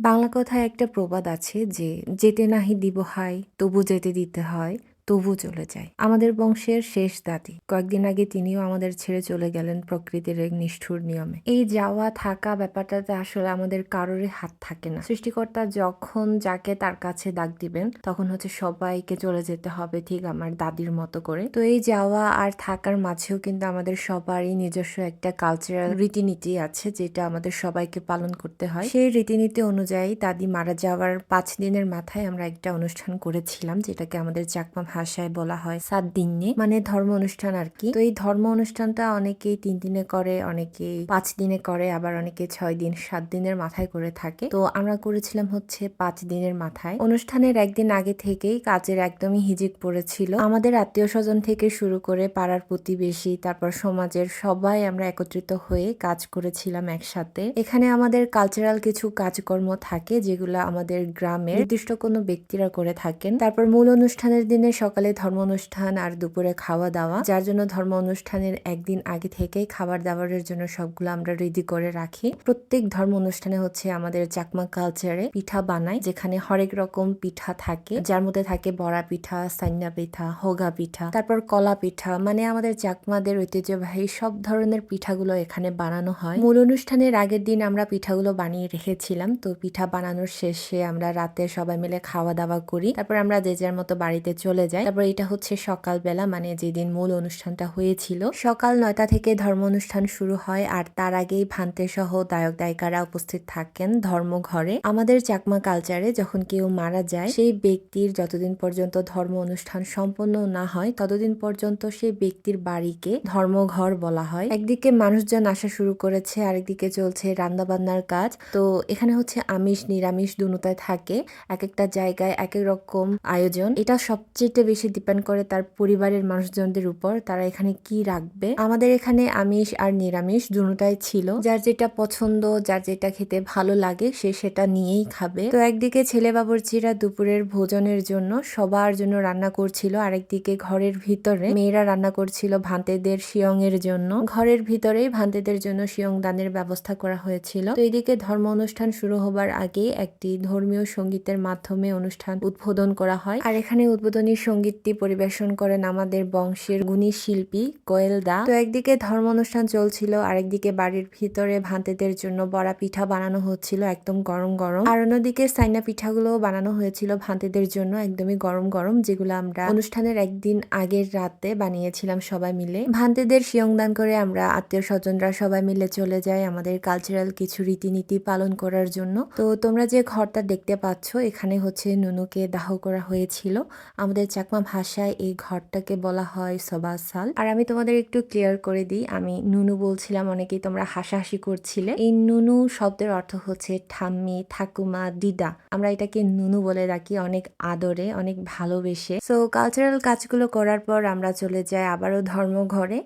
বাংলা কথায় একটা প্রবাদ আছে যে যেতে নাহি দিব হাই তবু যেতে দিতে হয়। তবু চলে যায়। আমাদের বংশের শেষ দাদি কয়েকদিন আগে তিনিও আমাদের ছেড়ে চলে গেলেন প্রকৃতির এক নিষ্ঠুর নিয়মে। এই যাওয়া থাকা ব্যাপারটাতে আসলে আমাদের কারোরই হাত থাকে না। সৃষ্টিকর্তা যখন যাকে তার কাছে ডাক দিবেন, তখন হচ্ছে সবাইকে চলে যেতে হবে ঠিক আমার দাদির মতো করে। তো এই যাওয়া আর থাকার মাঝেও কিন্তু আমাদের সবারই নিজস্ব একটা কালচারাল রীতিনীতি আছে, যেটা আমাদের সবাইকে পালন করতে হয়। সেই রীতিনীতি অনুযায়ী দাদি মারা যাওয়ার পাঁচ দিনের মাথায় আমরা একটা অনুষ্ঠান করেছিলাম, যেটাকে আমাদের চাকমা ভাষায় বলা হয় সাত দিনে মানে ধর্ম অনুষ্ঠান আর কি। তো এই ধর্ম অনুষ্ঠানটা অনেকেই তিন দিনে করে, অনেকেই পাঁচ দিনে করে, আবার অনেকে ছয় দিন, সাত দিনের মাথায় করে থাকে। তো আমরা করেছিলাম হচ্ছে পাঁচ দিনের মাথায়। অনুষ্ঠানের একদিন আগে থেকেই কাজের একদমই হিজিক পড়েছিল। আমাদের আত্মীয় স্বজন থেকে শুরু করে পাড়ার প্রতিবেশী, তারপর সমাজের সবাই আমরা একত্রিত হয়ে কাজ করেছিলাম একসাথে। এখানে আমাদের কালচারাল কিছু কাজকর্ম থাকে, যেগুলো আমাদের গ্রামের নির্দিষ্ট কোনো ব্যক্তিরা করে থাকেন। তারপর মূল অনুষ্ঠানের দিনে সকালে ধর্ম অনুষ্ঠান আর দুপুরে খাওয়া দাওয়া যার জন্য ধর্ম অনুষ্ঠানের একদিন আগে থেকেই খাবার দাবারের জন্য সবগুলো আমরা রেডি করে রাখি। প্রত্যেক ধর্ম অনুষ্ঠানে হচ্ছে আমাদের চাকমা কালচারে পিঠা বানাই, যেখানে হরেক রকম পিঠা থাকে। যার মধ্যে থাকে বড়া পিঠা সান্না পিঠা, হোগা পিঠা, তারপর কলা পিঠা। মানে আমাদের চাকমাদের ঐতিহ্যবাহী সব ধরনের পিঠাগুলো এখানে বানানো হয়। মূল অনুষ্ঠানের আগের দিন আমরা পিঠাগুলো বানিয়ে রেখেছিলাম। তো পিঠা বানানোর শেষে আমরা রাতে সবাই মিলে খাওয়া দাওয়া করি। তারপর আমরা যে যার মতো বাড়িতে চলে যাই তারপর এটা হচ্ছে সকালবেলা মানে যেদিন মূল অনুষ্ঠানটা হয়েছিল। সকাল নয়টা থেকে ধর্ম অনুষ্ঠান শুরু হয় আর তার আগেই ভান্তে সহ দায়ক দায়িকারা উপস্থিত থাকেন ধর্মঘরে। আমাদের চাকমা কালচারে যখন কেউ মারা যায়, সেই ব্যক্তির যতদিন পর্যন্ত ধর্ম অনুষ্ঠান সম্পন্ন না হয়, ততদিন পর্যন্ত সেই ব্যক্তির বাড়িকে ধর্মঘর বলা হয়। একদিকে মানুষজন আসা শুরু করেছে, আরেকদিকে চলছে রান্না বান্নার কাজ। তো এখানে হচ্ছে আমিষ, নিরামিষ দুটাই থাকে। এক একটা জায়গায় এক এক রকম আয়োজন। এটা সবচেয়ে বেশি ডিপেন্ড করে তার পরিবারের মানুষজনদের উপর, তারা এখানে কি রাখবে। আমাদের এখানে আমিষ আর নিরামিষ দুটাই ছিল। যার যেটা পছন্দ, যার যেটা খেতে ভালো লাগে, সে সেটা নিয়েই খাবে। তো একদিকে ছেলে বাবুর্চিরা দুপুরের ভোজনের জন্য সবার জন্য রান্না করছিল, আরেকদিকে ঘরের ভিতরে মেয়েরা রান্না করছিল ভান্তেদের শিয়ং এর জন্য। ঘরের ভিতরেই ভান্তেদের জন্য শিয়ং দানের ব্যবস্থা করা হয়েছিল। তো এইদিকে ধর্ম অনুষ্ঠান শুরু হবার আগে একটি ধর্মীয় সঙ্গীতের মাধ্যমে অনুষ্ঠান উদ্বোধন করা হয়। আর এখানে উদ্বোধনী সঙ্গীতটি পরিবেশন করেন আমাদের বংশের গুণী শিল্পী কোয়েল দা। তো একদিকে ধর্ম অনুষ্ঠান চলছিল, আরেকদিকে বাড়ির ভিতরে ভান্তেদের জন্য বড়া পিঠা বানানো হচ্ছিল একদম গরম গরম। আর অন্যদিকে সাইনা পিঠাগুলো বানানো হয়েছিল ভান্তেদের জন্য একদমই গরম গরম, যেগুলো আমরা অনুষ্ঠানের একদিন আগের রাতে বানিয়েছিলাম সবাই মিলে। ভান্তেদের শিয়ংদান করে আমরা আত্মীয় স্বজনরা সবাই মিলে চলে যাই আমাদের কালচারাল কিছু রীতিনীতি পালন করার জন্য। তো তোমরা যে ঘরটা দেখতে পাচ্ছ, এখানে হচ্ছে নুনুকে দাহ করা হয়েছিল। আমাদের চাকমা ভাষায় এই ঘরটাকে বলা হয় সবাসাল। আর আমি তোমাদের একটু ক্লিয়ার করে দিই, আমি নুনু বলছিলাম, অনেকেই তোমরা হাসাহাসি করছিলে। এই নুনু শব্দের অর্থ হচ্ছে ঠাম্মি, ঠাকুমা, দিদা। আমরা এটাকে নুনু বলে রাখি, অনেক আদরে, অনেক ভালোবেসে। সো কালচারাল কাজগুলো করার পর আমরা চলে যাই আবারও ধর্মঘরে।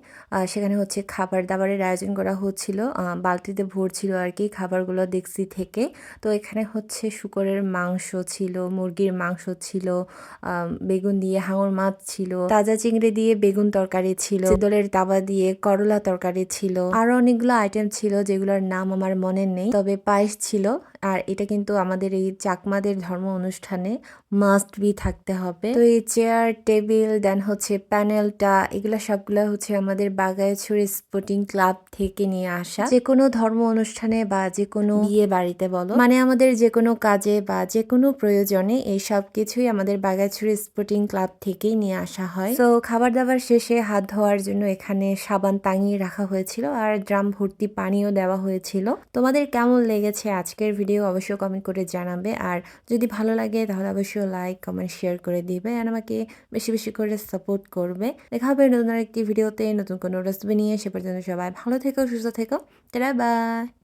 সেখানে হচ্ছে খাবার দাবারের আয়োজন করা হচ্ছিল। বালতিতে ভরছিল আর কি, খাবারগুলো দেখছি থেকে। তো এখানে হচ্ছে শুকরের মাংস ছিল, মুরগির মাংস ছিল বেগুন দিয়ে হাঙর মাছ ছিল, তাজা চিংড়ি দিয়ে বেগুন তরকারি ছিল দলের তাবা দিয়ে করলা তরকারি ছিল। আরও অনেকগুলো আইটেম ছিল যেগুলোর নাম আমার মনে নেই, তবে পায়েস ছিল। আর এটা কিন্তু আমাদের এই চাকমাদের ধর্ম অনুষ্ঠানে মাস্ট বি থাকতে হবে। তো এই চেয়ার টেবিল দেন হচ্ছে প্যানেলটা এগুলো সবগুলো হচ্ছে আমাদের বাগাইছড়ি স্পোর্টিং ক্লাব থেকে নিয়ে আসা। যে কোনো ধর্ম অনুষ্ঠানে বা যে কোনো বিয়ে বাড়িতে বলো মানে আমাদের যে কোনো কাজে বা যে কোনো প্রয়োজনে এই সব কিছুই আমাদের বাগাইছড়ি স্পোর্টিং ক্লাব থেকেই নিয়ে আসা হয়। তো খাবার দাবার শেষে হাত ধোয়ার জন্য এখানে সাবান টাঙিয়ে রাখা হয়েছিল আর ড্রাম ভর্তি পানিও দেওয়া হয়েছিল। তোমাদের কেমন লেগেছে আজকের ভিডিও অবশ্যই কমেন্ট করে জানাবে। আর যদি ভালো লাগে তাহলে অবশ্যই লাইক কমেন্ট শেয়ার করে দিবে আর আমাকে বেশি বেশি করে সাপোর্ট করবে। দেখা হবে নতুন একটি ভিডিওতে, নতুন কোনো রেসিপি নিয়ে। সে পর্যন্ত সবাই ভালো থেকো, সুস্থ থেকো। তারা বাই